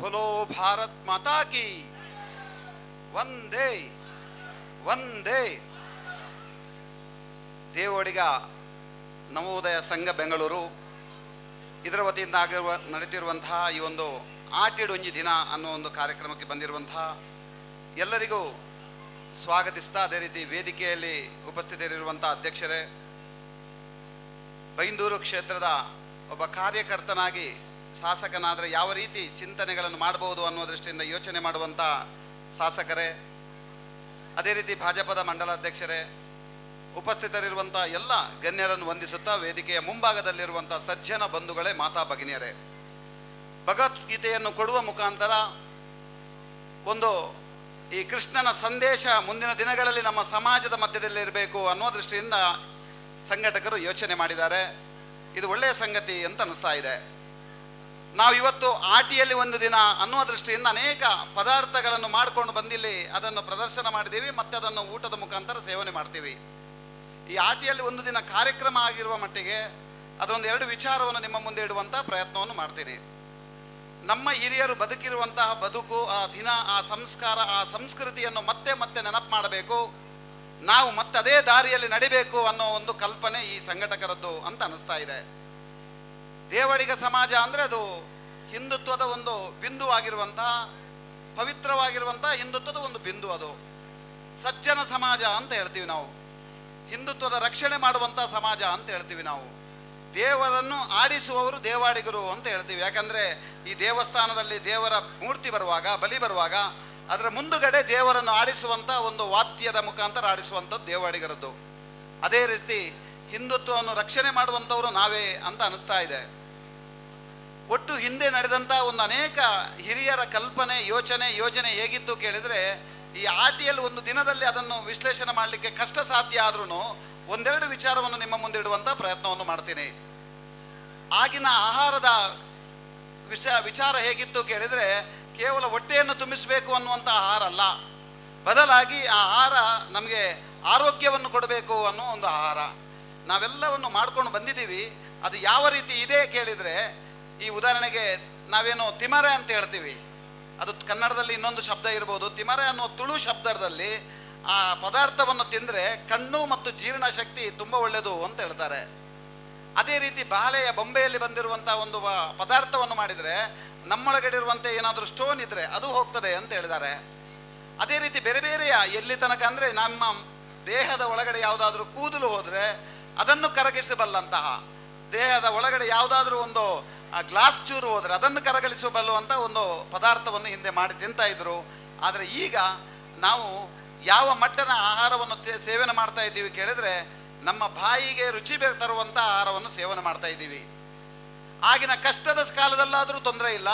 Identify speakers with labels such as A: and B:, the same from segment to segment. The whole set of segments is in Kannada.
A: बोलो भारत माता की ವಂದೇ ವಂದೇ ದೇವಡಿಗ ನವೋದಯ ಸಂಘ ಬೆಂಗಳೂರು ಇದರ ವತಿಯಿಂದ ಆಗಿರುವ ನಡೀತಿರುವಂತಹ ಈ ಒಂದು ಆಟಿಡೊಂಜಿ ದಿನ ಅನ್ನೋ ಒಂದು ಕಾರ್ಯಕ್ರಮಕ್ಕೆ ಬಂದಿರುವಂತಹ ಎಲ್ಲರಿಗೂ ಸ್ವಾಗತಿಸ್ತಾ ಅದೇ ರೀತಿ ವೇದಿಕೆಯಲ್ಲಿ ಉಪಸ್ಥಿತರಿರುವಂಥ ಅಧ್ಯಕ್ಷರೇ ಬೈಂದೂರು ಕ್ಷೇತ್ರದ ಒಬ್ಬ ಕಾರ್ಯಕರ್ತನಾಗಿ ಶಾಸಕನಾದರೆ ಯಾವ ರೀತಿ ಚಿಂತನೆಗಳನ್ನು ಮಾಡಬಹುದು ಅನ್ನೋ ದೃಷ್ಟಿಯಿಂದ ಯೋಚನೆ ಮಾಡುವಂಥ ಶಾಸಕರೇ, ಅದೇ ರೀತಿ ಭಾಜಪದ ಮಂಡಲಾಧ್ಯಕ್ಷರೇ ಉಪಸ್ಥಿತರಿರುವಂಥ ಎಲ್ಲ ಗಣ್ಯರನ್ನು ವಂದಿಸುತ್ತಾ ವೇದಿಕೆಯ ಮುಂಭಾಗದಲ್ಲಿರುವಂಥ ಸಜ್ಜನ ಬಂಧುಗಳೇ, ಮಾತಾ ಭಗಿನಿಯರೇ. ಭಗವದ್ಗೀತೆಯನ್ನು ಕೊಡುವ ಮುಖಾಂತರ ಒಂದು ಈ ಕೃಷ್ಣನ ಸಂದೇಶ ಮುಂದಿನ ದಿನಗಳಲ್ಲಿ ನಮ್ಮ ಸಮಾಜದ ಮಧ್ಯದಲ್ಲಿ ಇರಬೇಕು ಅನ್ನೋ ದೃಷ್ಟಿಯಿಂದ ಸಂಘಟಕರು ಯೋಚನೆ ಮಾಡಿದ್ದಾರೆ. ಇದು ಒಳ್ಳೆಯ ಸಂಗತಿ ಅಂತ ಅನ್ನಿಸ್ತಾ ಇದೆ. ನಾವು ಇವತ್ತು ಆಟಿಯಲ್ಲಿ ಒಂದು ದಿನ ಅನ್ನುವ ದೃಷ್ಟಿಯಿಂದ ಅನೇಕ ಪದಾರ್ಥಗಳನ್ನು ಮಾಡಿಕೊಂಡು ಬಂದಿಲ್ಲಿ ಅದನ್ನು ಪ್ರದರ್ಶನ ಮಾಡಿದ್ದೀವಿ, ಮತ್ತೆ ಅದನ್ನು ಊಟದ ಮುಖಾಂತರ ಸೇವನೆ ಮಾಡ್ತೀವಿ. ಈ ಆಟಿಯಲ್ಲಿ ಒಂದು ದಿನ ಕಾರ್ಯಕ್ರಮ ಆಗಿರುವ ಮಟ್ಟಿಗೆ ಅದೊಂದು ಎರಡು ವಿಚಾರವನ್ನು ನಿಮ್ಮ ಮುಂದೆ ಇಡುವಂಥ ಪ್ರಯತ್ನವನ್ನು ಮಾಡ್ತೀನಿ ನಮ್ಮ ಹಿರಿಯರು ಬದುಕಿರುವಂತಹ ಬದುಕು, ಆ ದಿನ, ಆ ಸಂಸ್ಕಾರ, ಆ ಸಂಸ್ಕೃತಿಯನ್ನು ಮತ್ತೆ ಮತ್ತೆ ನೆನಪು ಮಾಡಬೇಕು. ನಾವು ಮತ್ತದೇ ದಾರಿಯಲ್ಲಿ ನಡಿಬೇಕು ಅನ್ನೋ ಒಂದು ಕಲ್ಪನೆ ಈ ಸಂಘಟಕರದ್ದು ಅಂತ ಅನಿಸ್ತಾ ಇದೆ. ದೇವಡಿಗ ಸಮಾಜ ಅಂದರೆ ಅದು ಹಿಂದುತ್ವದ ಒಂದು ಬಿಂದು ಪವಿತ್ರವಾಗಿರುವಂಥ ಹಿಂದುತ್ವದ ಒಂದು ಬಿಂದು ಅದು. ಸಜ್ಜನ ಸಮಾಜ ಅಂತ ಹೇಳ್ತೀವಿ ನಾವು. ಹಿಂದುತ್ವದ ರಕ್ಷಣೆ ಮಾಡುವಂಥ ಸಮಾಜ ಅಂತ ಹೇಳ್ತೀವಿ ನಾವು. ದೇವರನ್ನು ಆಡಿಸುವವರು ದೇವಾಡಿಗರು ಅಂತ ಹೇಳ್ತೀವಿ. ಯಾಕಂದರೆ ಈ ದೇವಸ್ಥಾನದಲ್ಲಿ ದೇವರ ಮೂರ್ತಿ ಬರುವಾಗ, ಬಲಿ ಬರುವಾಗ, ಅದರ ಮುಂದುಗಡೆ ದೇವರನ್ನು ಆಡಿಸುವಂಥ ಒಂದು ವಾದ್ಯದ ಮುಖಾಂತರ ಆಡಿಸುವಂಥದ್ದು ದೇವಾಡಿಗರದ್ದು. ಅದೇ ರೀತಿ ಹಿಂದುತ್ವವನ್ನು ರಕ್ಷಣೆ ಮಾಡುವಂಥವರು ನಾವೇ ಅಂತ ಅನಿಸ್ತಾ ಇದೆ. ಒಟ್ಟು ಹಿಂದೆ ನಡೆದಂಥ ಒಂದು ಅನೇಕ ಹಿರಿಯರ ಕಲ್ಪನೆ, ಯೋಚನೆ, ಯೋಜನೆ ಹೇಗಿತ್ತು ಕೇಳಿದರೆ, ಈ ಆಟಿಯಲ್ಲಿ ಒಂದು ದಿನದಲ್ಲಿ ಅದನ್ನು ವಿಶ್ಲೇಷಣೆ ಮಾಡಲಿಕ್ಕೆ ಕಷ್ಟ ಸಾಧ್ಯ ಆದ್ರೂ ಒಂದೆರಡು ವಿಚಾರವನ್ನು ನಿಮ್ಮ ಮುಂದೆ ಇಡುವಂಥ ಪ್ರಯತ್ನವನ್ನು ಮಾಡ್ತೀನಿ. ಆಗಿನ ಆಹಾರದ ವಿಷ, ವಿಚಾರ ಹೇಗಿತ್ತು ಕೇಳಿದರೆ, ಕೇವಲ ಹೊಟ್ಟೆಯನ್ನು ತುಂಬಿಸಬೇಕು ಅನ್ನುವಂಥ ಆಹಾರ ಅಲ್ಲ. ಬದಲಾಗಿ ಆ ಆಹಾರ ನಮಗೆ ಆರೋಗ್ಯವನ್ನು ಕೊಡಬೇಕು ಅನ್ನೋ ಒಂದು ಆಹಾರ. ನಾವೆಲ್ಲವನ್ನು ಮಾಡ್ಕೊಂಡು ಬಂದಿದ್ದೀವಿ. ಅದು ಯಾವ ರೀತಿ ಇದೆ ಕೇಳಿದರೆ ಈ ಉದಾಹರಣೆಗೆ ನಾವೇನು ತಿಮರೆ ಅಂತ ಹೇಳ್ತೀವಿ. ಅದು ಕನ್ನಡದಲ್ಲಿ ಇನ್ನೊಂದು ಶಬ್ದ ಇರ್ಬೋದು. ತಿಮರೆ ಅನ್ನೋ ತುಳು ಶಬ್ದದಲ್ಲಿ ಆ ಪದಾರ್ಥವನ್ನು ತಿಂದರೆ ಕಣ್ಣು ಮತ್ತು ಜೀರ್ಣಶಕ್ತಿ ತುಂಬ ಒಳ್ಳೆಯದು ಅಂತ ಹೇಳ್ತಾರೆ. ಅದೇ ರೀತಿ ಬಾಲೆಯ ಬೊಂಬೆಯಲ್ಲಿ ಬಂದಿರುವಂಥ ಒಂದು ಪದಾರ್ಥವನ್ನು ಮಾಡಿದರೆ ನಮ್ಮೊಳಗಡೆ ಇರುವಂತೆ ಏನಾದರೂ ಸ್ಟೋನ್ ಇದ್ದರೆ ಅದು ಹೋಗ್ತದೆ ಅಂತ ಹೇಳಿದ್ದಾರೆ. ಅದೇ ರೀತಿ ಬೇರೆ ಬೇರೆಯ ಎಲ್ಲಿ ತನಕ ಅಂದರೆ ನಮ್ಮ ದೇಹದ ಒಳಗಡೆ ಯಾವುದಾದ್ರೂ ಕೂದಲು ಹೋದರೆ ಅದನ್ನು ಕರಗಿಸಬಲ್ಲಂತಹ ದೇಹದ ಒಳಗಡೆ ಯಾವುದಾದ್ರೂ ಒಂದು ಗ್ಲಾಸ್ ಚೂರು ಹೋದರೆ ಅದನ್ನು ಕರಗಳಿಸಬಲ್ಲುವಂಥ ಒಂದು ಪದಾರ್ಥವನ್ನು ಹಿಂದೆ ಮಾಡಿ ತಿಂತಾ ಇದ್ರು. ಆದರೆ ಈಗ ನಾವು ಯಾವ ಮಟ್ಟನ ಆಹಾರವನ್ನು ಸೇವನೆ ಮಾಡ್ತಾ ಇದ್ದೀವಿ ಕೇಳಿದರೆ ನಮ್ಮ ಬಾಯಿಗೆ ರುಚಿ ಬೇಕು ತರುವಂಥ ಆಹಾರವನ್ನು ಸೇವನೆ ಮಾಡ್ತಾ ಇದ್ದೀವಿ. ಆಗಿನ ಕಷ್ಟದ ಕಾಲದಲ್ಲಾದರೂ ತೊಂದರೆ ಇಲ್ಲ.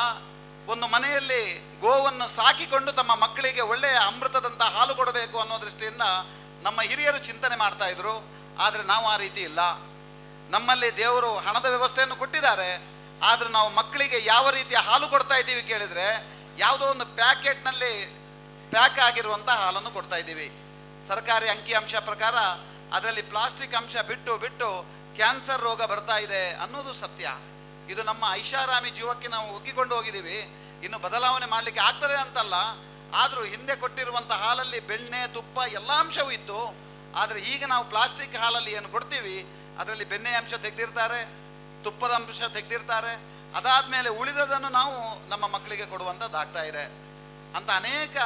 A: ಒಂದು ಮನೆಯಲ್ಲಿ ಗೋವನ್ನು ಸಾಕಿಕೊಂಡು ತಮ್ಮ ಮಕ್ಕಳಿಗೆ ಒಳ್ಳೆಯ ಅಮೃತದಂಥ ಹಾಲು ಕೊಡಬೇಕು ಅನ್ನೋ ದೃಷ್ಟಿಯಿಂದ ನಮ್ಮ ಹಿರಿಯರು ಚಿಂತನೆ ಮಾಡ್ತಾ ಇದ್ರು. ಆದರೆ ನಾವು ಆ ರೀತಿ ಇಲ್ಲ. ನಮ್ಮಲ್ಲಿ ದೇವರು ಹಣದ ವ್ಯವಸ್ಥೆಯನ್ನು ಕೊಟ್ಟಿದ್ದಾರೆ. ಆದರೂ ನಾವು ಮಕ್ಕಳಿಗೆ ಯಾವ ರೀತಿಯ ಹಾಲು ಕೊಡ್ತಾ ಇದ್ದೀವಿ ಕೇಳಿದರೆ, ಯಾವುದೋ ಒಂದು ಪ್ಯಾಕೆಟ್ನಲ್ಲಿ ಪ್ಯಾಕ್ ಆಗಿರುವಂಥ ಹಾಲನ್ನು ಕೊಡ್ತಾ ಇದ್ದೀವಿ. ಸರ್ಕಾರಿ ಅಂಕಿಅಂಶ ಪ್ರಕಾರ ಅದರಲ್ಲಿ ಪ್ಲಾಸ್ಟಿಕ್ ಅಂಶ ಬಿಟ್ಟು ಬಿಟ್ಟು ಕ್ಯಾನ್ಸರ್ ರೋಗ ಬರ್ತಾ ಇದೆ ಅನ್ನೋದು ಸತ್ಯ. ಇದು ನಮ್ಮ ಐಷಾರಾಮಿ ಜೀವಕ್ಕೆ ನಾವು ಒಗ್ಗಿಕೊಂಡು ಹೋಗಿದ್ದೀವಿ. ಇನ್ನು ಬದಲಾವಣೆ ಮಾಡಲಿಕ್ಕೆ ಆಗ್ತದೆ ಅಂತಲ್ಲ. ಆದರೂ ಹಿಂದೆ ಕೊಟ್ಟಿರುವಂಥ ಹಾಲಲ್ಲಿ ಬೆಣ್ಣೆ, ತುಪ್ಪ ಎಲ್ಲ ಅಂಶವೂ ಇತ್ತು. ಆದರೆ ಈಗ ನಾವು ಪ್ಲಾಸ್ಟಿಕ್ ಹಾಲಲ್ಲಿ ಏನು ಕೊಡ್ತೀವಿ, ಅದರಲ್ಲಿ ಬೆಣ್ಣೆ ಅಂಶ ತೆಗೆದಿರ್ತಾರೆ ತುಪ್ಪದ ಅಂಶ ತೆಗೆದಿರ್ತಾರೆ. ಅದಾದಮೇಲೆ ಉಳಿದದನ್ನು ನಾವು ನಮ್ಮ ಮಕ್ಕಳಿಗೆ ಕೊಡುವಂಥದ್ದಾಗ್ತಾ ಇದೆ. ಅಂತ ಅನೇಕ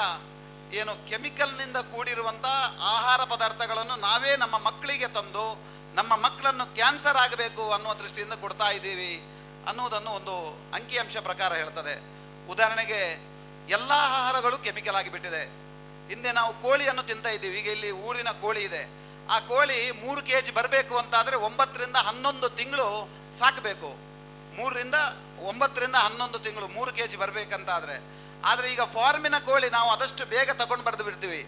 A: ಏನು ಕೆಮಿಕಲ್ನಿಂದ ಕೂಡಿರುವಂಥ ಆಹಾರ ಪದಾರ್ಥಗಳನ್ನು ನಾವೇ ನಮ್ಮ ಮಕ್ಕಳಿಗೆ ತಂದು, ನಮ್ಮ ಮಕ್ಕಳನ್ನು ಕ್ಯಾನ್ಸರ್ ಆಗಬೇಕು ಅನ್ನುವ ದೃಷ್ಟಿಯಿಂದ ಕೊಡ್ತಾ ಇದ್ದೀವಿ ಅನ್ನುವುದನ್ನು ಒಂದು ಅಂಕಿಅಂಶ ಪ್ರಕಾರ ಹೇಳ್ತದೆ. ಉದಾಹರಣೆಗೆ ಎಲ್ಲ ಆಹಾರಗಳು ಕೆಮಿಕಲ್ ಆಗಿಬಿಟ್ಟಿದೆ ಹಿಂದೆ ನಾವು ಕೋಳಿಯನ್ನು ತಿಂತಾ ಇದ್ದೀವಿ. ಈಗ ಇಲ್ಲಿ ಊರಿನ ಕೋಳಿ ಇದೆ. ಆ ಕೋಳಿ ಮೂರು ಕೆ ಜಿ ಬರಬೇಕು ಅಂತಾದರೆ ಒಂಬತ್ತರಿಂದ ಹನ್ನೊಂದು ತಿಂಗಳು ಸಾಕಬೇಕು. ಮೂರರಿಂದ ಒಂಬತ್ತರಿಂದ ಹನ್ನೊಂದು ತಿಂಗಳು ಮೂರು ಕೆ ಜಿ ಬರಬೇಕಂತಾದರೆ. ಆದರೆ ಈಗ ಫಾರ್ಮಿನ ಕೋಳಿ ನಾವು ಆದಷ್ಟು ಬೇಗ ತಗೊಂಡು ಬರೆದು ಬಿಡ್ತೀವಿ.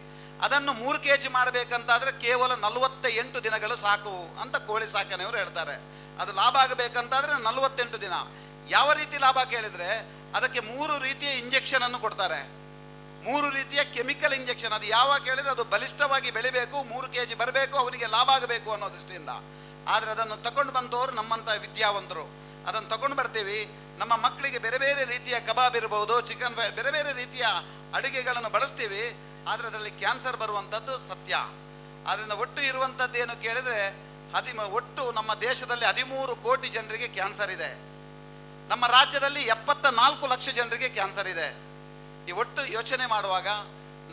A: ಅದನ್ನು ಮೂರು ಕೆ ಜಿ ಮಾಡಬೇಕಂತಾದರೆ ಕೇವಲ ನಲವತ್ತ ಎಂಟು ದಿನಗಳು ಸಾಕು ಅಂತ ಕೋಳಿ ಸಾಕನೆಯವರು ಹೇಳ್ತಾರೆ. ಅದು ಲಾಭ ಆಗಬೇಕಂತಾದರೆ ನಲವತ್ತೆಂಟು ದಿನ. ಯಾವ ರೀತಿ ಲಾಭ ಕೇಳಿದರೆ ಅದಕ್ಕೆ ಮೂರು ರೀತಿಯ ಇಂಜೆಕ್ಷನನ್ನು ಕೊಡ್ತಾರೆ. ಮೂರು ರೀತಿಯ ಕೆಮಿಕಲ್ ಇಂಜೆಕ್ಷನ್. ಅದು ಯಾವಾಗ ಕೇಳಿದ್ರೆ ಅದು ಬಲಿಷ್ಠವಾಗಿ ಬೆಳಿಬೇಕು, ಮೂರು ಕೆ ಜಿ ಬರಬೇಕು, ಅವನಿಗೆ ಲಾಭ ಆಗಬೇಕು ಅನ್ನೋ ದೃಷ್ಟಿಯಿಂದ. ಆದರೆ ಅದನ್ನು ತಗೊಂಡು ಬಂದವರು ನಮ್ಮಂಥ ವಿದ್ಯಾವಂತರು. ಅದನ್ನು ತಗೊಂಡು ಬರ್ತೀವಿ. ನಮ್ಮ ಮಕ್ಕಳಿಗೆ ಬೇರೆ ಬೇರೆ ರೀತಿಯ ಕಬಾಬ್ ಇರಬಹುದು ಚಿಕನ್ ಫ್ರೈ, ಬೇರೆ ಬೇರೆ ರೀತಿಯ ಅಡುಗೆಗಳನ್ನು ಬಳಸ್ತೀವಿ. ಆದರೆ ಅದರಲ್ಲಿ ಕ್ಯಾನ್ಸರ್ ಬರುವಂಥದ್ದು ಸತ್ಯ. ಆದ್ದರಿಂದ ಒಟ್ಟು ಇರುವಂಥದ್ದು ಏನು ಕೇಳಿದರೆ, ಹದಿಮ, ಒಟ್ಟು ನಮ್ಮ ದೇಶದಲ್ಲಿ ಹದಿಮೂರು ಕೋಟಿ ಜನರಿಗೆ ಕ್ಯಾನ್ಸರ್ ಇದೆ. ನಮ್ಮ ರಾಜ್ಯದಲ್ಲಿ ಎಪ್ಪತ್ತ ನಾಲ್ಕು ಲಕ್ಷ ಜನರಿಗೆ ಕ್ಯಾನ್ಸರ್ ಇದೆ. ಈ ಒಟ್ಟು ಯೋಚನೆ ಮಾಡುವಾಗ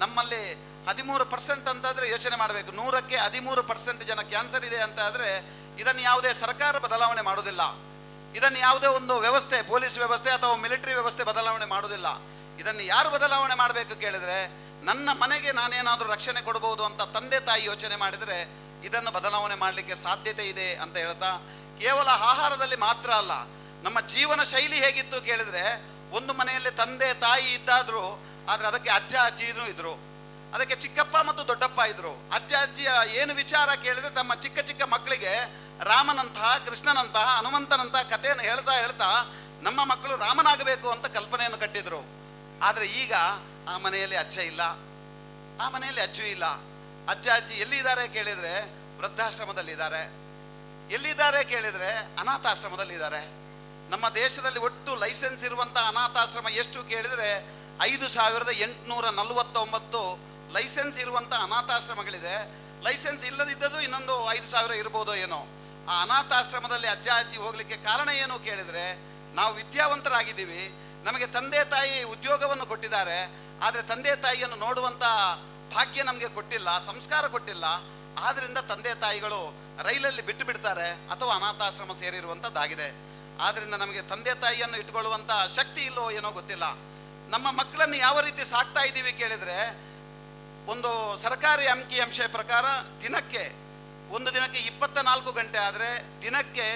A: ನಮ್ಮಲ್ಲಿ ಹದಿಮೂರು ಪರ್ಸೆಂಟ್ ಅಂತಾದರೆ ಯೋಚನೆ ಮಾಡಬೇಕು. ನೂರಕ್ಕೆ ಹದಿಮೂರು ಪರ್ಸೆಂಟ್ ಜನ ಕ್ಯಾನ್ಸರ್ ಇದೆ ಅಂತ ಆದರೆ ಇದನ್ನು ಯಾವುದೇ ಸರ್ಕಾರ ಬದಲಾವಣೆ ಮಾಡೋದಿಲ್ಲ ಇದನ್ನು ಯಾವುದೇ ಒಂದು ವ್ಯವಸ್ಥೆ, ಪೊಲೀಸ್ ವ್ಯವಸ್ಥೆ ಅಥವಾ ಮಿಲಿಟರಿ ವ್ಯವಸ್ಥೆ ಬದಲಾವಣೆ ಮಾಡೋದಿಲ್ಲ ಇದನ್ನು ಯಾರು ಬದಲಾವಣೆ ಮಾಡಬೇಕು ಕೇಳಿದರೆ ನನ್ನ ಮನೆಗೆ ನಾನೇನಾದರೂ ರಕ್ಷಣೆ ಕೊಡಬಹುದು ಅಂತ ತಂದೆ ತಾಯಿ ಯೋಚನೆ ಮಾಡಿದರೆ ಇದನ್ನು ಬದಲಾವಣೆ ಮಾಡಲಿಕ್ಕೆ ಸಾಧ್ಯತೆ ಇದೆ ಅಂತ ಹೇಳ್ತಾ ಕೇವಲ ಆಹಾರದಲ್ಲಿ ಮಾತ್ರ ಅಲ್ಲ, ನಮ್ಮ ಜೀವನ ಶೈಲಿ ಹೇಗಿತ್ತು ಕೇಳಿದರೆ ಒಂದು ಮನೆಯಲ್ಲಿ ತಂದೆ ತಾಯಿ ಇದ್ದಾದರೂ, ಆದರೆ ಅದಕ್ಕೆ ಅಜ್ಜ ಅಜ್ಜಿನೂ ಇದ್ರು. ಅದಕ್ಕೆ ಚಿಕ್ಕಪ್ಪ ಮತ್ತು ದೊಡ್ಡಪ್ಪ ಇದ್ರು. ಅಜ್ಜ ಅಜ್ಜಿಯ ಏನು ವಿಚಾರ ಕೇಳಿದ್ರೆ ತಮ್ಮ ಚಿಕ್ಕ ಚಿಕ್ಕ ಮಕ್ಕಳಿಗೆ ರಾಮನಂತಹ, ಕೃಷ್ಣನಂತಹ, ಹನುಮಂತನಂತಹ ಕಥೆಯನ್ನು ಹೇಳ್ತಾ ಹೇಳ್ತಾ ನಮ್ಮ ಮಕ್ಕಳು ರಾಮನಾಗಬೇಕು ಅಂತ ಕಲ್ಪನೆಯನ್ನು ಕಟ್ಟಿದ್ರು. ಆದರೆ ಈಗ ಆ ಮನೆಯಲ್ಲಿ ಅಜ್ಜ ಇಲ್ಲ. ಆ ಮನೆಯಲ್ಲಿ ಅಜ್ಜು ಇಲ್ಲ. ಅಜ್ಜ ಅಜ್ಜಿ ಎಲ್ಲಿದ್ದಾರೆ ಕೇಳಿದರೆ ವೃದ್ಧಾಶ್ರಮದಲ್ಲಿದ್ದಾರೆ. ಎಲ್ಲಿದ್ದಾರೆ ಕೇಳಿದರೆ ಅನಾಥಾಶ್ರಮದಲ್ಲಿದ್ದಾರೆ. ನಮ್ಮ ದೇಶದಲ್ಲಿ ಒಟ್ಟು ಲೈಸೆನ್ಸ್ ಇರುವಂಥ ಅನಾಥಾಶ್ರಮ ಎಷ್ಟು ಕೇಳಿದರೆ ಐದು ಸಾವಿರದ ಎಂಟುನೂರ ನಲವತ್ತೊಂಬತ್ತು ಲೈಸೆನ್ಸ್ ಇರುವಂಥ ಅನಾಥಾಶ್ರಮಗಳಿದೆ. ಲೈಸೆನ್ಸ್ ಇಲ್ಲದಿದ್ದದು ಇನ್ನೊಂದು ಐದು ಸಾವಿರ ಇರ್ಬೋದೋ ಏನೋ. ಆ ಅನಾಥಾಶ್ರಮದಲ್ಲಿ ಅಜ್ಜ ಅಜ್ಜಿ ಹೋಗಲಿಕ್ಕೆ ಕಾರಣ ಏನು ಕೇಳಿದರೆ, ನಾವು ವಿದ್ಯಾವಂತರಾಗಿದ್ದೀವಿ. ನಮಗೆ ತಂದೆ ತಾಯಿ ಉದ್ಯೋಗವನ್ನು ಕೊಟ್ಟಿದ್ದಾರೆ. ಆದರೆ ತಂದೆ ತಾಯಿಯನ್ನು ನೋಡುವಂಥ ಭಾಗ್ಯ ನಮಗೆ ಕೊಟ್ಟಿಲ್ಲ, ಸಂಸ್ಕಾರ ಕೊಟ್ಟಿಲ್ಲ. ಆದ್ದರಿಂದ ತಂದೆ ತಾಯಿಗಳು ರೈಲಲ್ಲಿ ಬಿಟ್ಟು ಬಿಡ್ತಾರೆ ಅಥವಾ ಅನಾಥಾಶ್ರಮ ಸೇರಿರುವಂಥದ್ದಾಗಿದೆ ಆದ್ರಿಂದ ನಮಗೆ ತಂದೆ ತಾಯಿಯನ್ನು ಇಟ್ಕೊಳ್ಳುವಂಥ ಶಕ್ತಿ ಇಲ್ಲೋ ಏನೋ ಗೊತ್ತಿಲ್ಲ. ನಮ್ಮ ಮಕ್ಕಳನ್ನು ಯಾವ ರೀತಿ ಸಾಕ್ತಾ ಇದ್ದೀವಿ ಕೇಳಿದರೆ, ಒಂದು ಸರ್ಕಾರಿ ಅಂಕಿ ಅಂಶ ಪ್ರಕಾರ ದಿನಕ್ಕೆ, ಒಂದು ದಿನಕ್ಕೆ ಇಪ್ಪತ್ತ ನಾಲ್ಕು ಗಂಟೆ ಆದರೆ ದಿನಕ್ಕೆ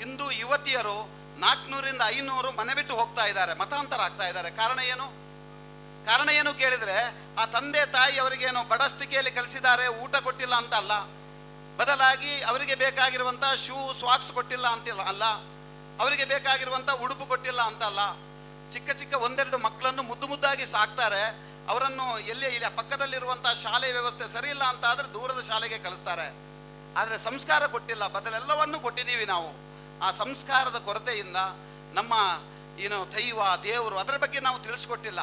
A: ಹಿಂದೂ ಯುವತಿಯರು ನಾಲ್ಕುನೂರಿಂದ ಐನೂರು ಮನೆ ಬಿಟ್ಟು ಹೋಗ್ತಾ ಇದ್ದಾರೆ, ಮತಾಂತರ ಆಗ್ತಾ ಇದ್ದಾರೆ. ಕಾರಣ ಏನು? ಕಾರಣ ಏನು ಕೇಳಿದರೆ, ಆ ತಂದೆ ತಾಯಿ ಅವರಿಗೇನು ಬಡಸ್ತಿಕೆಯಲ್ಲಿ ಕಳಿಸಿದ್ದಾರೆ, ಊಟ ಕೊಟ್ಟಿಲ್ಲ ಅಂತ ಅಲ್ಲ. ಬದಲಾಗಿ ಅವರಿಗೆ ಬೇಕಾಗಿರುವಂಥ ಶೂ, ಸ್ವಾಕ್ಸ್ ಕೊಟ್ಟಿಲ್ಲ ಅಂತಿಲ್ಲ ಅಲ್ಲ. ಅವರಿಗೆ ಬೇಕಾಗಿರುವಂಥ ಉಡುಪು ಕೊಟ್ಟಿಲ್ಲ ಅಂತಲ್ಲ. ಚಿಕ್ಕ ಚಿಕ್ಕ ಒಂದೆರಡು ಮಕ್ಕಳನ್ನು ಮುದ್ದು ಮುದ್ದಾಗಿ ಸಾಕ್ತಾರೆ. ಅವರನ್ನು ಎಲ್ಲಿ, ಇಲ್ಲಿ ಪಕ್ಕದಲ್ಲಿರುವಂಥ ಶಾಲೆ ವ್ಯವಸ್ಥೆ ಸರಿ ಇಲ್ಲ ಅಂತ ಆದರೆ ದೂರದ ಶಾಲೆಗೆ ಕಳಿಸ್ತಾರೆ. ಆದರೆ ಸಂಸ್ಕಾರ ಕೊಟ್ಟಿಲ್ಲ, ಬದಲೆಲ್ಲವನ್ನು ಕೊಟ್ಟಿದ್ದೀವಿ ನಾವು. ಆ ಸಂಸ್ಕಾರದ ಕೊರತೆಯಿಂದ ನಮ್ಮ, ಏನು, ದೈವ, ದೇವರು, ಅದರ ಬಗ್ಗೆ ನಾವು ತಿಳಿಸ್ಕೊಟ್ಟಿಲ್ಲ.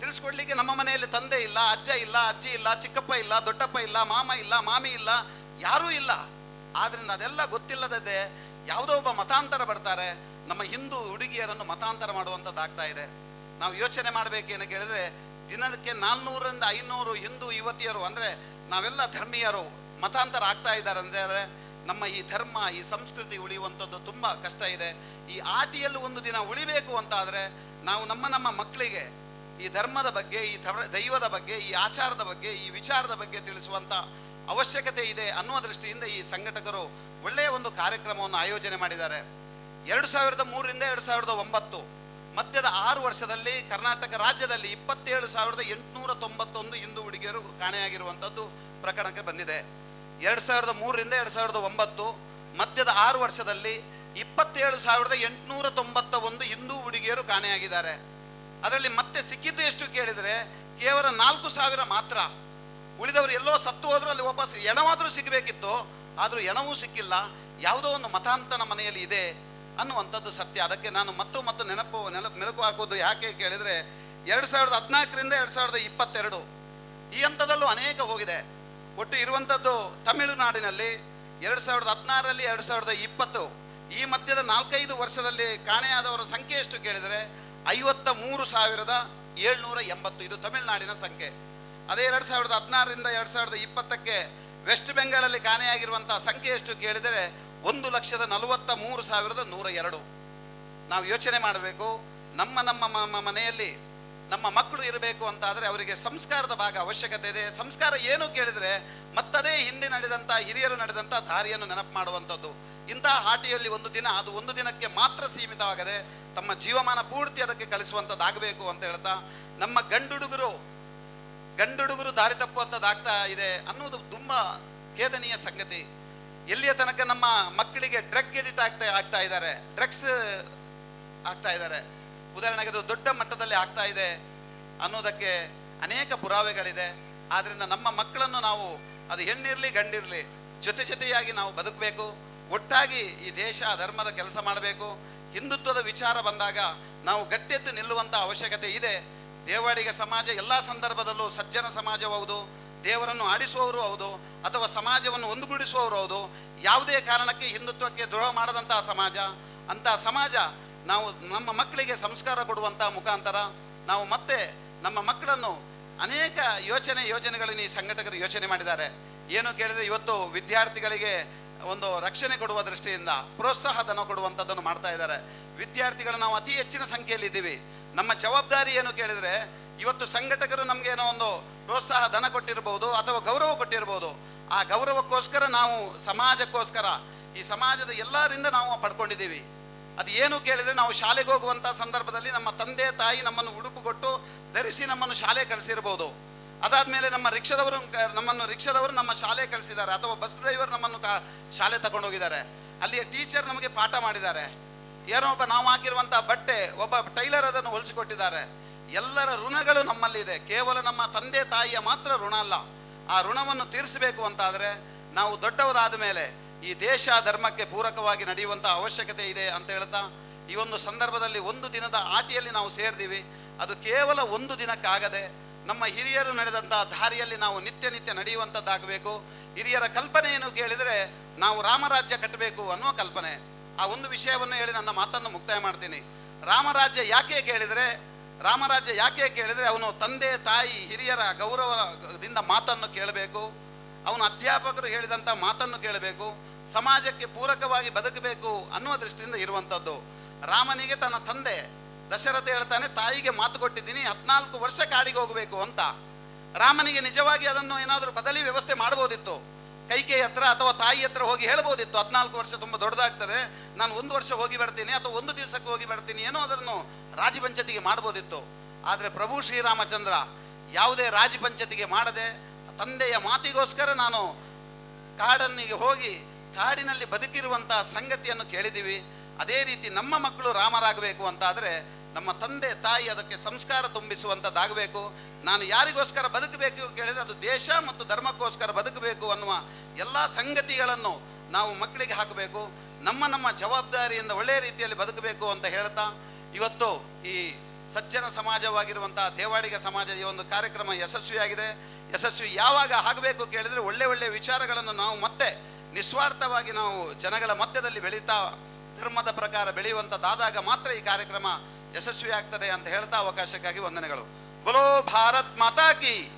A: ತಿಳಿಸ್ಕೊಡ್ಲಿಕ್ಕೆ ನಮ್ಮ ಮನೆಯಲ್ಲಿ ತಂದೆ ಇಲ್ಲ, ಅಜ್ಜ ಇಲ್ಲ, ಅಜ್ಜಿ ಇಲ್ಲ, ಚಿಕ್ಕಪ್ಪ ಇಲ್ಲ, ದೊಡ್ಡಪ್ಪ ಇಲ್ಲ, ಮಾಮ ಇಲ್ಲ, ಮಾಮಿ ಇಲ್ಲ, ಯಾರೂ ಇಲ್ಲ. ಆದ್ರಿಂದ ಅದೆಲ್ಲ ಗೊತ್ತಿಲ್ಲದದ್ದೇ ಯಾವುದೋ ಒಬ್ಬ ಮತಾಂತರ ಬರ್ತಾರೆ, ನಮ್ಮ ಹಿಂದೂ ಹುಡುಗಿಯರನ್ನು ಮತಾಂತರ ಮಾಡುವಂಥದ್ದಾಗ್ತಾ ಇದೆ. ನಾವು ಯೋಚನೆ ಮಾಡಬೇಕೇನು ಕೇಳಿದ್ರೆ ದಿನಕ್ಕೆ ನಾಲ್ನೂರರಿಂದ ಐನೂರು ಹಿಂದೂ ಯುವತಿಯರು, ಅಂದರೆ ನಾವೆಲ್ಲ ಧರ್ಮೀಯರು, ಮತಾಂತರ ಆಗ್ತಾ ಇದ್ದಾರೆ ಅಂದರೆ, ನಮ್ಮ ಈ ಧರ್ಮ, ಈ ಸಂಸ್ಕೃತಿ ಉಳಿಯುವಂಥದ್ದು ತುಂಬ ಕಷ್ಟ ಇದೆ. ಈ ಆಟಿಯಲ್ಲಿ ಒಂದು ದಿನ ಉಳಿಬೇಕು ಅಂತಾದರೆ, ನಾವು ನಮ್ಮ ನಮ್ಮ ಮಕ್ಕಳಿಗೆ ಈ ಧರ್ಮದ ಬಗ್ಗೆ, ಈ ದೈವದ ಬಗ್ಗೆ, ಈ ಆಚಾರದ ಬಗ್ಗೆ, ಈ ವಿಚಾರದ ಬಗ್ಗೆ ತಿಳಿಸುವಂಥ ಅವಶ್ಯಕತೆ ಇದೆ ಅನ್ನುವ ದೃಷ್ಟಿಯಿಂದ ಈ ಸಂಘಟಕರು ಒಳ್ಳೆಯ ಒಂದು ಕಾರ್ಯಕ್ರಮವನ್ನು ಆಯೋಜನೆ ಮಾಡಿದ್ದಾರೆ. ಎರಡು ಸಾವಿರದ ಮೂರರಿಂದ ಎರಡು ಸಾವಿರದ ಒಂಬತ್ತು, ಮಧ್ಯದ ಆರು ವರ್ಷದಲ್ಲಿ ಕರ್ನಾಟಕ ರಾಜ್ಯದಲ್ಲಿ ಇಪ್ಪತ್ತೇಳು ಸಾವಿರದ ಎಂಟುನೂರ ತೊಂಬತ್ತೊಂದು ಹಿಂದೂ ಹುಡುಗಿಯರು ಕಾಣೆಯಾಗಿರುವಂಥದ್ದು ಪ್ರಕರಣಕ್ಕೆ ಬಂದಿದೆ. ಎರಡು ಸಾವಿರದ ಮೂರರಿಂದ ಎರಡು ಸಾವಿರದ ಒಂಬತ್ತು, ಮಧ್ಯದ ಆರು ವರ್ಷದಲ್ಲಿ ಇಪ್ಪತ್ತೇಳು ಸಾವಿರದ ಎಂಟುನೂರ ತೊಂಬತ್ತ ಒಂದು ಹಿಂದೂ ಹುಡುಗಿಯರು ಕಾಣೆಯಾಗಿದ್ದಾರೆ. ಅದರಲ್ಲಿ ಮತ್ತೆ ಸಿಕ್ಕಿದ್ದು ಎಷ್ಟು ಕೇಳಿದರೆ ಕೇವಲ ನಾಲ್ಕು ಸಾವಿರ ಮಾತ್ರ. ಉಳಿದವರು ಎಲ್ಲೋ ಸತ್ತು ಹೋದರೂ ಅಲ್ಲಿ ವಾಪಸ್ ಎಣವಾದರೂ ಸಿಗಬೇಕಿತ್ತು, ಆದರೂ ಎಣವೂ ಸಿಕ್ಕಿಲ್ಲ. ಯಾವುದೋ ಒಂದು ಮತಾಂತನ ಮನೆಯಲ್ಲಿ ಇದೆ ಅನ್ನುವಂಥದ್ದು ಸತ್ಯ. ಅದಕ್ಕೆ ನಾನು ಮತ್ತು ಮತ್ತು ನೆನಪು ನೆನಪು ಮೆಲುಕು ಹಾಕೋದು ಯಾಕೆ ಕೇಳಿದರೆ, ಎರಡು ಸಾವಿರದ ಹದಿನಾಲ್ಕರಿಂದ ಎರಡು ಸಾವಿರದ ಇಪ್ಪತ್ತೆರಡು ಈ ಹಂತದಲ್ಲೂ ಅನೇಕ ಹೋಗಿದೆ. ಒಟ್ಟು ಇರುವಂಥದ್ದು ತಮಿಳುನಾಡಿನಲ್ಲಿ ಎರಡು ಸಾವಿರದ ಹದಿನಾರರಲ್ಲಿ ಎರಡು ಸಾವಿರದ ಇಪ್ಪತ್ತು ಈ ಮಧ್ಯದ ನಾಲ್ಕೈದು ವರ್ಷದಲ್ಲಿ ಕಾಣೆಯಾದವರ ಸಂಖ್ಯೆ ಎಷ್ಟು ಕೇಳಿದರೆ, ಐವತ್ತ ಮೂರು ಸಾವಿರದ ಏಳ್ನೂರ ಎಂಬತ್ತು. ಇದು ತಮಿಳುನಾಡಿನ ಸಂಖ್ಯೆ. ಅದೇ ಎರಡು ಸಾವಿರದ ಹದಿನಾರರಿಂದ ಎರಡು ಸಾವಿರದ ಇಪ್ಪತ್ತಕ್ಕೆ ವೆಸ್ಟ್ ಬೆಂಗಾಲಲ್ಲಿ ಕಾಣೆಯಾಗಿರುವಂಥ ಸಂಖ್ಯೆ ಎಷ್ಟು ಕೇಳಿದರೆ ಒಂದು ಲಕ್ಷದ ನಲವತ್ತ ಮೂರು ಸಾವಿರದ ನೂರ ಎರಡು. ನಾವು ಯೋಚನೆ ಮಾಡಬೇಕು, ನಮ್ಮ ನಮ್ಮ ಮನೆಯಲ್ಲಿ ನಮ್ಮ ಮಕ್ಕಳು ಇರಬೇಕು ಅಂತಾದರೆ ಅವರಿಗೆ ಸಂಸ್ಕಾರದ ಭಾಗ ಅವಶ್ಯಕತೆ ಇದೆ. ಸಂಸ್ಕಾರ ಏನು ಕೇಳಿದರೆ ಮತ್ತದೇ ಹಿಂದೆ ನಡೆದಂಥ, ಹಿರಿಯರು ನಡೆದಂಥ ದಾರಿಯನ್ನು ನೆನಪು ಮಾಡುವಂಥದ್ದು. ಇಂತಹ ಹಾಟಿಯಲ್ಲಿ ಒಂದು ದಿನ, ಅದು ಒಂದು ದಿನಕ್ಕೆ ಮಾತ್ರ ಸೀಮಿತವಾಗದೆ ತಮ್ಮ ಜೀವಮಾನ ಪೂರ್ತಿ ಅದಕ್ಕೆ ಕಲಿಸುವಂಥದ್ದಾಗಬೇಕು ಅಂತ ಹೇಳ್ತಾ ನಮ್ಮ ಗಂಡುಡುಗರು ಗಂಡುಡುಗರು ದಾರಿ ತಪ್ಪುವಂಥದ್ದಾಗ್ತಾ ಇದೆ ಅನ್ನೋದು ತುಂಬ ಖೇದನೀಯ ಸಂಗತಿ. ಎಲ್ಲಿಯ ತನಕ ನಮ್ಮ ಮಕ್ಕಳಿಗೆ ಡ್ರಗ್ ಎಡಿಟ್ ಆಗ್ತಾ ಆಗ್ತಾ ಇದ್ದಾರೆ, ಡ್ರಗ್ಸ್ ಆಗ್ತಾ ಇದ್ದಾರೆ. ಉದಾಹರಣೆಗೆ ಅದು ದೊಡ್ಡ ಮಟ್ಟದಲ್ಲಿ ಆಗ್ತಾ ಇದೆ ಅನ್ನೋದಕ್ಕೆ ಅನೇಕ ಪುರಾವೆಗಳಿದೆ. ಆದ್ದರಿಂದ ನಮ್ಮ ಮಕ್ಕಳನ್ನು ನಾವು, ಅದು ಹೆಣ್ಣಿರಲಿ, ಗಂಡಿರಲಿ, ಜೊತೆ ಜೊತೆಯಾಗಿ ನಾವು ಬದುಕಬೇಕು, ಒಟ್ಟಾಗಿ ಈ ದೇಶ, ಧರ್ಮದ ಕೆಲಸ ಮಾಡಬೇಕು, ಹಿಂದುತ್ವದ ವಿಚಾರ ಬಂದಾಗ ನಾವು ಗಟ್ಟೆದ್ದು ನಿಲ್ಲುವಂಥ ಅವಶ್ಯಕತೆ ಇದೆ. ದೇವಾಡಿಗ ಸಮಾಜ ಎಲ್ಲ ಸಂದರ್ಭದಲ್ಲೂ ಸಜ್ಜನ ಸಮಾಜವೌದು ದೇವರನ್ನು ಆಡಿಸುವವರು ಹೌದು, ಅಥವಾ ಸಮಾಜವನ್ನು ಒಂದುಗೂಡಿಸುವವರು ಹೌದು. ಯಾವುದೇ ಕಾರಣಕ್ಕೆ ಹಿಂದುತ್ವಕ್ಕೆ ದ್ರೋಹ ಮಾಡದಂತಹ ಸಮಾಜ, ಅಂತಹ ಸಮಾಜ ನಾವು ನಮ್ಮ ಮಕ್ಕಳಿಗೆ ಸಂಸ್ಕಾರ ಕೊಡುವಂತಹ ಮುಖಾಂತರ ನಾವು ಮತ್ತೆ ನಮ್ಮ ಮಕ್ಕಳನ್ನು ಅನೇಕ ಯೋಚನೆ ಯೋಜನೆಗಳನ್ನು ಈ ಸಂಘಟಕರು ಯೋಚನೆ ಮಾಡಿದ್ದಾರೆ. ಏನು ಕೇಳಿದರೆ ಇವತ್ತು ವಿದ್ಯಾರ್ಥಿಗಳಿಗೆ ಒಂದು ರಕ್ಷಣೆ ಕೊಡುವ ದೃಷ್ಟಿಯಿಂದ ಪ್ರೋತ್ಸಾಹ ಧನ ಕೊಡುವಂಥದ್ದನ್ನು ಮಾಡ್ತಾ ಇದ್ದಾರೆ. ವಿದ್ಯಾರ್ಥಿಗಳು ನಾವು ಅತಿ ಹೆಚ್ಚಿನ ಸಂಖ್ಯೆಯಲ್ಲಿ ಇದ್ದೀವಿ ನಮ್ಮ ಜವಾಬ್ದಾರಿ ಏನು ಕೇಳಿದರೆ, ಇವತ್ತು ಸಂಘಟಕರು ನಮಗೆ ಏನೋ ಒಂದು ಪ್ರೋತ್ಸಾಹ, ಧನ ಕೊಟ್ಟಿರಬಹುದು ಅಥವಾ ಗೌರವ ಕೊಟ್ಟಿರಬಹುದು ಆ ಗೌರವಕ್ಕೋಸ್ಕರ ನಾವು ಸಮಾಜಕ್ಕೋಸ್ಕರ, ಈ ಸಮಾಜದ ಎಲ್ಲರಿಂದ ನಾವು ಪಡ್ಕೊಂಡಿದ್ದೀವಿ. ಅದು ಏನು ಕೇಳಿದರೆ, ನಾವು ಶಾಲೆಗೆ ಹೋಗುವಂಥ ಸಂದರ್ಭದಲ್ಲಿ ನಮ್ಮ ತಂದೆ, ತಾಯಿ ನಮ್ಮನ್ನು ಉಡುಪು ಕೊಟ್ಟು ಧರಿಸಿ ನಮ್ಮನ್ನು ಶಾಲೆ ಕಳಿಸಿರ್ಬೋದು. ಅದಾದಮೇಲೆ ನಮ್ಮ ರಿಕ್ಷಾದವರು, ನಮ್ಮನ್ನು ರಿಕ್ಷಾದವರು ನಮ್ಮ ಶಾಲೆ ಕಳಿಸಿದ್ದಾರೆ. ಅಥವಾ ಬಸ್ ಡ್ರೈವರ್ ನಮ್ಮನ್ನು ಕಾ, ಶಾಲೆ ತಗೊಂಡೋಗಿದ್ದಾರೆ. ಅಲ್ಲಿಯ ಟೀಚರ್ ನಮಗೆ ಪಾಠ ಮಾಡಿದ್ದಾರೆ. ಏನೋ ಒಬ್ಬ ನಾವು ಹಾಕಿರುವಂಥ ಬಟ್ಟೆ, ಒಬ್ಬ ಟೈಲರ್ ಅದನ್ನು ಹೊಲಿಸಿಕೊಟ್ಟಿದ್ದಾರೆ. ಎಲ್ಲರ ಋಣಗಳು ನಮ್ಮಲ್ಲಿದೆ. ಕೇವಲ ನಮ್ಮ ತಂದೆ ತಾಯಿಯ ಮಾತ್ರ ಋಣ ಅಲ್ಲ. ಆ ಋಣವನ್ನು ತೀರಿಸಬೇಕು ಅಂತಾದರೆ ನಾವು ದೊಡ್ಡವರಾದ ಮೇಲೆ ಈ ದೇಶ ಧರ್ಮಕ್ಕೆ ಪೂರಕವಾಗಿ ನಡೆಯುವಂಥ ಅವಶ್ಯಕತೆ ಇದೆ ಅಂತ ಹೇಳ್ತಾ, ಈ ಒಂದು ಸಂದರ್ಭದಲ್ಲಿ ಒಂದು ದಿನದ ಆಟಿಯಲ್ಲಿ ನಾವು ಸೇರಿದೀವಿ. ಅದು ಕೇವಲ ಒಂದು ದಿನಕ್ಕಾಗದೆ ನಮ್ಮ ಹಿರಿಯರು ನಡೆದಂಥ ದಾರಿಯಲ್ಲಿ ನಾವು ನಿತ್ಯ ನಿತ್ಯ ನಡೆಯುವಂಥದ್ದಾಗಬೇಕು ಹಿರಿಯರ ಕಲ್ಪನೆಯನ್ನು ಕೇಳಿದರೆ ನಾವು ರಾಮರಾಜ್ಯ ಕಟ್ಟಬೇಕು ಅನ್ನುವ ಕಲ್ಪನೆ. ಆ ಒಂದು ವಿಷಯವನ್ನು ಹೇಳಿ ನನ್ನ ಮಾತನ್ನು ಮುಕ್ತಾಯ ಮಾಡ್ತೀನಿ. ರಾಮರಾಜ್ಯ ಯಾಕೆ ಕೇಳಿದರೆ, ರಾಮರಾಜ್ಯ ಯಾಕೆ ಕೇಳಿದರೆ ಅವನು ತಂದೆ, ತಾಯಿ, ಹಿರಿಯರ ಗೌರವದಿಂದ ಮಾತನ್ನು ಕೇಳಬೇಕು. ಅವನು ಅಧ್ಯಾಪಕರು ಹೇಳಿದಂಥ ಮಾತನ್ನು ಕೇಳಬೇಕು. ಸಮಾಜಕ್ಕೆ ಪೂರಕವಾಗಿ ಬದುಕಬೇಕು ಅನ್ನುವ ದೃಷ್ಟಿಯಿಂದ ಇರುವಂಥದ್ದು ರಾಮನಿಗೆ ತನ್ನ ತಂದೆ ದಶರಥ ಹೇಳ್ತಾನೆ, ತಾಯಿಗೆ ಮಾತು ಕೊಟ್ಟಿದ್ದೀನಿ, ಹದಿನಾಲ್ಕು ವರ್ಷ ಕಾಡಿಗೆ ಹೋಗಬೇಕು ಅಂತ. ರಾಮನಿಗೆ ನಿಜವಾಗಿ ಅದನ್ನು ಏನಾದರೂ ಬದಲಿ ವ್ಯವಸ್ಥೆ ಮಾಡ್ಬೋದಿತ್ತು. ಕೈಕೆ ಹತ್ರ ಅಥವಾ ತಾಯಿ ಹತ್ರ ಹೋಗಿ ಹೇಳ್ಬೋದಿತ್ತು. ಹದಿನಾಲ್ಕು ವರ್ಷ ತುಂಬ ದೊಡ್ಡದಾಗ್ತದೆ. ನಾನು ಒಂದು ವರ್ಷ ಹೋಗಿ ಬರ್ತೀನಿ ಅಥವಾ ಒಂದು ದಿವಸಕ್ಕೆ ಹೋಗಿ ಬರ್ತೀನಿ ಏನೋ ಅದನ್ನು ರಾಜಿ ಪಂಚಾಯತಿಗೆ ಮಾಡ್ಬೋದಿತ್ತು. ಆದರೆ ಪ್ರಭು ಶ್ರೀರಾಮಚಂದ್ರ ಯಾವುದೇ ರಾಜಿ ಪಂಚಾಯತಿಗೆ ಮಾಡದೆ ತಂದೆಯ ಮಾತಿಗೋಸ್ಕರ ನಾನು ಕಾಡನ್ನಿಗೆ ಹೋಗಿ ಕಾಡಿನಲ್ಲಿ ಬದುಕಿರುವಂತಹ ಸಂಗತಿಯನ್ನು ಕೇಳಿದ್ದೀವಿ. ಅದೇ ರೀತಿ ನಮ್ಮ ಮಕ್ಕಳು ರಾಮರಾಗಬೇಕು ಅಂತಾದರೆ ನಮ್ಮ ತಂದೆ ತಾಯಿ ಅದಕ್ಕೆ ಸಂಸ್ಕಾರ ತುಂಬಿಸುವಂಥದ್ದಾಗಬೇಕು. ನಾನು ಯಾರಿಗೋಸ್ಕರ ಬದುಕಬೇಕು ಕೇಳಿದರೆ ಅದು ದೇಶ ಮತ್ತು ಧರ್ಮಕ್ಕೋಸ್ಕರ ಬದುಕಬೇಕು ಅನ್ನುವ ಎಲ್ಲ ಸಂಗತಿಗಳನ್ನು ನಾವು ಮಕ್ಕಳಿಗೆ ಹಾಕಬೇಕು. ನಮ್ಮ ನಮ್ಮ ಜವಾಬ್ದಾರಿಯಿಂದ ಒಳ್ಳೆಯ ರೀತಿಯಲ್ಲಿ ಬದುಕಬೇಕು ಅಂತ ಹೇಳ್ತಾ, ಇವತ್ತು ಈ ಸಜ್ಜನ ಸಮಾಜವಾಗಿರುವಂಥ ದೇವಾಡಿಗ ಸಮಾಜ ಈ ಒಂದು ಕಾರ್ಯಕ್ರಮ ಯಶಸ್ವಿಯಾಗಿದೆ. ಯಶಸ್ವಿ ಯಾವಾಗ ಆಗಬೇಕು ಕೇಳಿದರೆ ಒಳ್ಳೆ ಒಳ್ಳೆಯ ವಿಚಾರಗಳನ್ನು ನಾವು ಮತ್ತೆ ನಿಸ್ವಾರ್ಥವಾಗಿ ನಾವು ಜನಗಳ ಮಧ್ಯದಲ್ಲಿ ಬೆಳೀತಾ, ಧರ್ಮದ ಪ್ರಕಾರ ಬೆಳೆಯುವಂಥದ್ದಾದಾಗ ಮಾತ್ರ ಈ ಕಾರ್ಯಕ್ರಮ ಯಶಸ್ವಿ ಆಗ್ತದೆ ಅಂತ ಹೇಳ್ತಾ ಅವಕಾಶಕ್ಕಾಗಿ ವಂದನೆಗಳು. ಬಲೋ ಭಾರತ್ ಮಾತಾ ಕಿ.